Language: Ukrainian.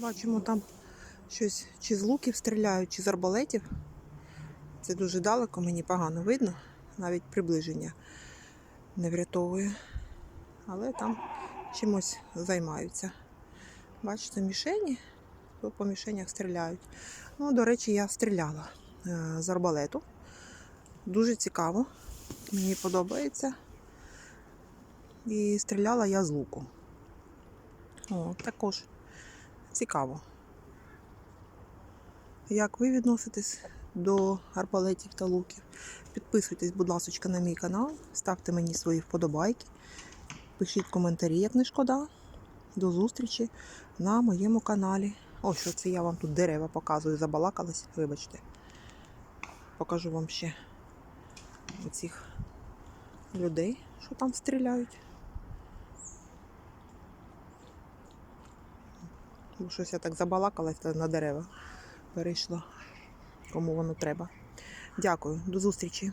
Бачимо там щось чи з луків стріляють, чи з арбалетів. Це дуже далеко, мені погано видно, навіть приближення не врятовує. Але там чимось займаються. Бачите, мішені, то по мішенях стріляють. Ну, до речі, я стріляла е, з арбалету. Дуже цікаво. Мені подобається. І стріляла я з луку. О, також цікаво. Як ви відноситесь до арбалетів та луків? Підписуйтесь, будь ласка, на мій канал, ставте мені свої вподобайки, пишіть коментарі, як не шкода. До зустрічі на моєму каналі. О, що це я вам тут дерева показую, забалакалась, вибачте. Покажу вам ще оцих людей, що там стріляють. Бо щось я так забалакалась на дерева перейшла. Кому воно треба. Дякую, до зустрічі.